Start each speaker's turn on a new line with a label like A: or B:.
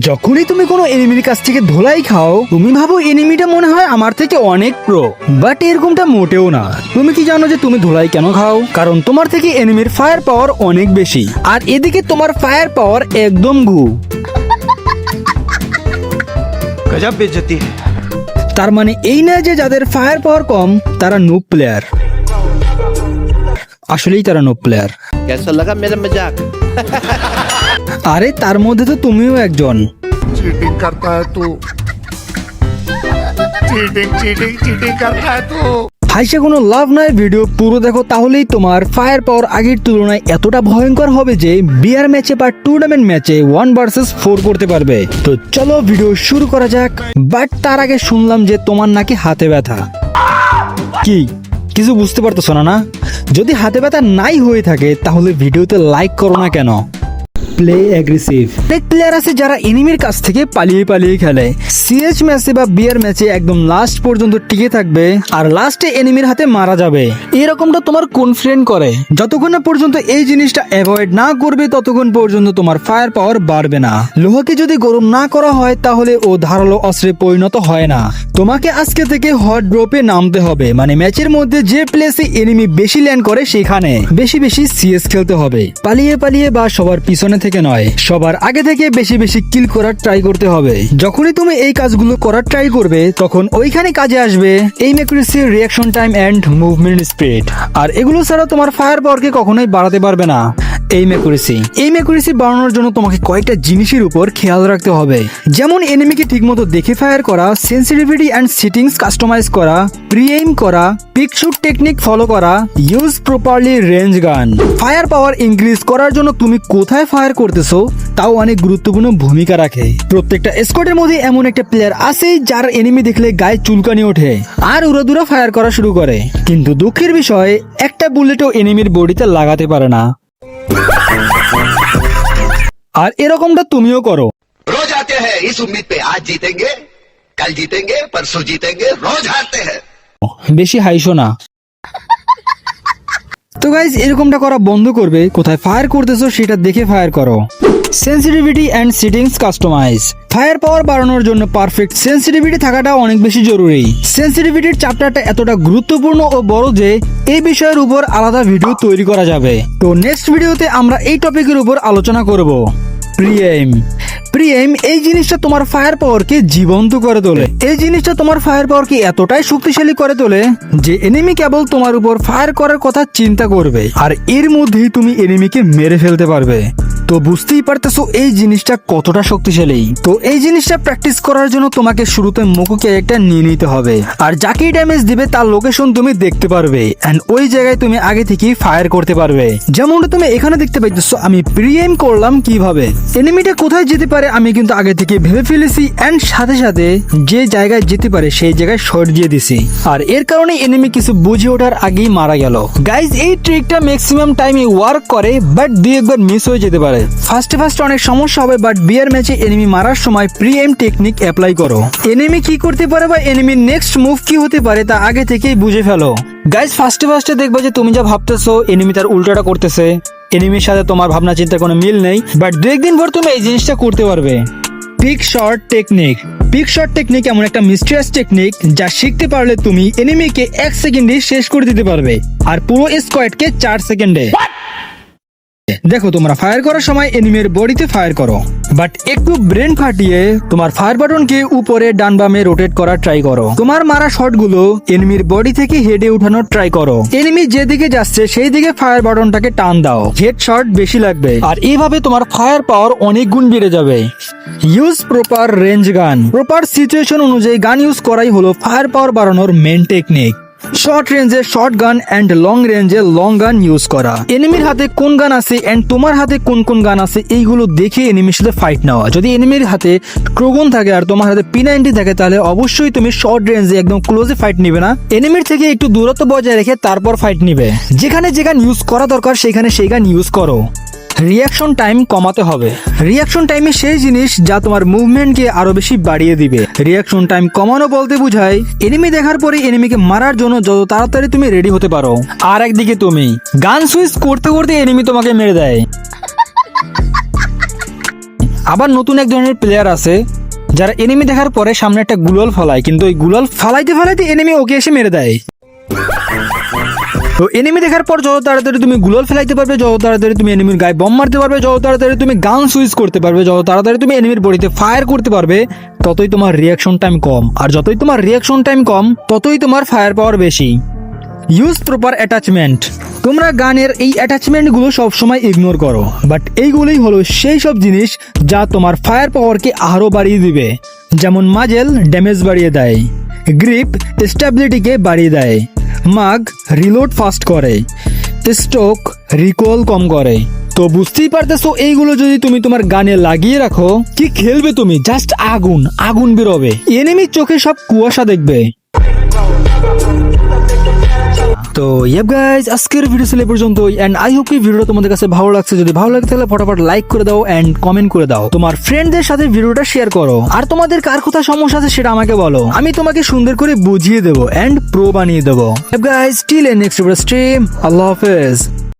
A: যখনই তুমি কোনো এনিমির কাছ থেকে ধোলাই খাও তুমি ভাবো এনিমিটা মনে হয় আমার থেকে অনেক প্রো বাট এরকমটা মোটেও না। তুমি কি জানো যে তুমি ধোলাই কেন খাও? কারণ তোমার থেকে এনিমির ফায়ার পাওয়ার অনেক বেশি। আর এদিকে তোমার ফায়ার পাওয়ার একদম
B: ঘু গজব বেজতি
A: তার মানে এই না যে যাদের ফায়ার পাওয়ার কম তারা নুব প্লেয়ার আসলেই তারা নুব প্লেয়ার
B: কেসা লাগা মেরা মজাক
A: আরে তার মধ্যে তো তুমিও একজন
C: चीटिंग करता है तू चीटिंग चीटिंग चीटिंग करता है तू
A: হাইসে কোনো লাভ নাই ভিডিও পুরো দেখো তাহলেই তোমার ফায়ার পাওয়ার আগের তুলনায় এতটা ভয়ঙ্কর হবে যে বিয়ার ম্যাচে বা টুর্নামেন্ট ম্যাচে ওয়ান ভার্সেস ফোর করতে পারবে তো চলো ভিডিও শুরু করা যাক বাট তার আগে শুনলাম যে তোমার নাকি হাতে ব্যথা কি কিছু বুঝতে পারতেছো না না যদি হাতে ব্যথা নাই হয়ে থাকে তাহলে ভিডিওতে লাইক করো না কেন প্লে অ্যাগ্রেসিভ অনেক প্লেয়ার আছে যারা এনিমির কাছ থেকে পালিয়ে পালিয়ে খেলে। ম্যাচে বা বিয়ার ম্যাচে একদম লাস্ট পর্যন্ত টিকে থাকবে আর লাস্টে এনিমির হাতে মারা যাবে। এরকমটা তোমার কোন ফ্রেন্ড করে? যতক্ষণ না পর্যন্ত এই জিনিসটা অ্যাভয়েড না করবে, ততক্ষণ পর্যন্ত তোমার ফায়ার পাওয়ার বাড়বে না। লোহাকে যদি গরম না করা হয়, তাহলে ও ধারালো অস্ত্রে পরিণত হয় না। তোমাকে আজকে থেকে হট ড্রপে নামতে হবে। মানে ম্যাচের মধ্যে যে প্লেসে এনিমি বেশি ল্যান্ড করে, সেখানে। বেশি বেশি সিএস খেলতে হবে। পালিয়ে পালিয়ে বা সবার পিছনে থেকে নয়, সবার আগে থেকে বেশি বেশি কিল করার ট্রাই করতে হবে। যখনই তুমি এই কাজগুলো করার ট্রাই করবে, তখন ওইখানে কাজে আসবে এই accuracy reaction time and movement speed আর এগুলো ছাড়া তোমার ফায়ার পাওয়ারকে কখনোই বাড়াতে পারবে না। এই ম্যাকুরেসি এই ম্যাকুরেসি বাড়ানোর জন্য তোমাকে কয়েকটা জিনিসের উপর খেয়াল রাখতে হবে। যেমন এনিমিকে ঠিকমতো দেখে ফায়ার করা সেন্সিটিভিটি অ্যান্ড সিটিংস কাস্টমাইজ করা প্রি এইম করা পিক শুট টেকনিক ফলো করা use properly range gun fire power increase করার জন্য তুমি কোথায় ফায়ার করতেছো, তাও অনেক গুরুত্বপূর্ণ ভূমিকা রাখে। প্রত্যেকটা স্কোয়াডের মধ্যে এমন একটা প্লেয়ার আছেই যার এনিমি দেখলে গায়ে চুলকানি ওঠে আর উড়াদুরা ফায়ার করা শুরু করে। কিন্তু দুঃখের বিষয়, একটা বুলেটও এনিমির বডিতে লাগাতে পারে না। আর এরকমটা তুমিও করো।
D: রোজ আতে হিস ইস উম্মীদ পে আজ জিতেঙ্গে কাল জিতেঙ্গে পরশু জিতেঙ্গে রোজ হারতে
A: বেশি হাইসো না। তো গাইজ এরকমটা করা বন্ধ করবে। কোথায় ফায়ার করতেছো সেটা দেখে ফায়ার করো। Sensitivity and settings customize fire power বাড়ানোর জন্য পারফেক্ট সেন্সিটিভিটি থাকাটা অনেক বেশি জরুরি। সেন্সিটিভিটির চ্যাপ্টারটা এতটা গুরুত্বপূর্ণ ও বড় যে এই বিষয়ের উপর আলাদা ভিডিও তৈরি করা যাবে। তো নেক্সট ভিডিওতে আমরা এই টপিকের উপর আলোচনা করব। প্রিয়েম প্রিয়েম এই জিনিসটা তোমার ফায়ার পাওয়ারকে জীবন্ত করে তোলে। এই জিনিসটা তোমার ফায়ার পাওয়ারকে এতটাই শক্তিশালী করে তোলে যে এনিমি কেবল তোমার উপর ফায়ার করার কথা চিন্তা করবে। আর এর মধ্যেই তুমি এনিমিকে মেরে ফেলতে পারবে। তো বুঝতেই পারতেছো এই জিনিসটা কতটা শক্তিশালী। তো এই জিনিসটা প্র্যাকটিস করার জন্য তোমাকে শুরুতে মোকো ক্যারেক্টার নিয়ে নিতে হবে। আর যাকেই ড্যামেজ দিবে তার লোকেশন তুমি দেখতে পারবে। এন্ড ওই জায়গায় তুমি আগে থেকেই ফায়ার করতে পারবে। যেমনটা তুমি এখানে দেখতে পাইতেছো, আমি প্রিয়েম করলাম কীভাবে। এনিমিটা কোথায় যেতে পারে আমি কিন্তু আগে থেকে ভেবে ফেলেছি। এন্ড সাথে সাথে যে জায়গায় যেতে পারে সেই জায়গায় শর্ট দিয়ে দিছি। আর এর কারণে এনিমি কিছু বুঝে ওঠার আগেই মারা গেল। গাইজ এই ট্রিকটা ম্যাক্সিমাম টাইমে ওয়ার্ক করে বাট দুই একবার মিস হয়ে যেতে পারে। ফার্স্টে ফার্স্টে অনেক সমস্যা হবে বাট বিয়ার ম্যাচে এনিমি মারার সময় প্রি এম টেকনিক অ্যাপ্লাই করো। এনিমি কি করতে পারে বা এনিমির নেক্সট মুভ কি হতে পারে তা আগে থেকেই বুঝে ফেলো। গাইজ ফার্স্টে ফার্স্টে দেখবে যে তুমি যা ভাবতেছো এনিমি তার উল্টাটা করতেছে। এনিমির সাথে তোমার ভাবনা চিন্তা কোনো মিল নেই বাট দু একদিন পর তুমি এই জিনিসটা করতে পারবে। Peek short technique peek short technique এমন একটা মিস্ট্রিয়াস টেকনিক যা শিখতে পারলে তুমি এনিমিকে এক সেকেন্ডে শেষ করে দিতে পারবে, আর পুরো স্কোয়াডকে চার সেকেন্ডে। দেখো, তোমরা ফায়ার করার সময় এনিমির বডিতে ফায়ার করো বাট একটু ব্রেন ফাটিয়ে তোমার ফায়ার বাটনকে উপরে ডান বামে রোটেট করার ট্রাই করো। তোমার মারা শটগুলো এনিমির বডি থেকে হেডে উঠানোর ট্রাই করো। এনিমি যেদিকে যাচ্ছে সেই দিকে ফায়ার বাটনটাকে টান দাও। হেড শট বেশি লাগবে। আর এইভাবে তোমার ফায়ার পাওয়ার অনেক গুণ বেড়ে যাবে। Use proper range gun proper situation অনুযায়ী গান ইউজ করাই হলো ফায়ার পাওয়ার বাড়ানোর মেন টেকনিক শর্ট রেঞ্জে শর্ট গান অ্যান্ড লং রেঞ্জে লং গান ইউজ করা। এনিমির হাতে কোন গান আছে অ্যান্ড তোমার হাতে কোন কোন গান আছে, এইগুলো দেখে এনিমির সাথে ফাইট নেওয়া যদি এনিমির হাতে ক্রোগন থাকে আর তোমার হাতে পি নাইনটি থাকে, তাহলে অবশ্যই তুমি শর্ট রেঞ্জে একদম ক্লোজে ফাইট নিবে না। এনিমির থেকে একটু দূরত্ব বজায় রেখে তারপর ফাইট নিবে। যেখানে যে গান ইউজ করা দরকার, সেখানে সেই গান ইউজ করো। রিয়াকশন টাইম কমাতে হবে। রিয়াকশন টাইমে সেই জিনিস যা তোমার মুভমেন্টকে আরও বেশি বাড়িয়ে দিবে। রিয়াকশন টাইম কমানো বলতে বোঝায় এনিমি দেখার পরে এনিমিকে মারার জন্য যত তাড়াতাড়ি তুমি রেডি হতে পারো। আর একদিকে তুমি, গান সুইচ করতে করতে এনিমি তোমাকে মেরে দেয়। আবার নতুন এক ধরনের প্লেয়ার আছে, যারা এনিমি দেখার পরে সামনে একটা গুলাল ফালায়, কিন্তু ওই গুলাল ফালাইতে ফালাইতে এনিমি ওকে এসে মেরে দেয়। তো এনিমি দেখার পর যত তাড়াতাড়ি তুমি গুলাল ফেলাইতে পারবে, যত তাড়াতাড়ি তুমি এনিমির গায়ে বম মারতে পারবে, যত তাড়াতাড়ি তুমি গান সুইচ করতে পারবে, যত তাড়াতাড়ি তুমি এনিমির বডিতে ফায়ার করতে পারবে, ততই তোমার রিয়াকশন টাইম কম। আর যতই তোমার রিয়াকশন টাইম কম, ততই তোমার ফায়ার পাওয়ার বেশি। ইউজ প্রপার অ্যাটাচমেন্ট তোমরা গানের এই অ্যাটাচমেন্টগুলো সবসময় ইগনোর করো। বাট এইগুলোই হলো সেই সব জিনিস যা তোমার ফায়ার পাওয়ারকে আরও বাড়িয়ে দিবে। যেমন মাজেল ড্যামেজ বাড়িয়ে দেয়। গ্রিপ স্ট্যাবিলিটিকে বাড়িয়ে দেয়। মাগ রিলোড ফাস্ট করে স্টোক রিকল কম করে। তো বুঝতেই পারতেছো, এইগুলো যদি তুমি তোমার গানে লাগিয়ে রাখো, কি খেলবে তুমি? জাস্ট আগুন আগুন বেরোবে। এনেমি চোখে সব কুয়াশা দেখবে। তো ইয়াব গাইজ আজকের ভিডিও ছিল এই পর্যন্তই এন্ড আই হোপ এই ভিডিওটা তোমাদের কাছে ভালো লাগছে। যদি ভালো লাগে তাহলে ফটাফট লাইক করে দাও অ্যান্ড কমেন্ট করে দাও। তোমার ফ্রেন্ডদের সাথে ভিডিওটা শেয়ার করো। আর তোমাদের কার কোথায় সমস্যা আছে সেটা আমাকে বলো। আমি তোমাকে সুন্দর করে বুঝিয়ে দেবো অ্যান্ড প্রো বানিয়ে দেবো। গাইজ স্টিল নেক্সট স্ট্রিম আল্লাহ হাফেজ।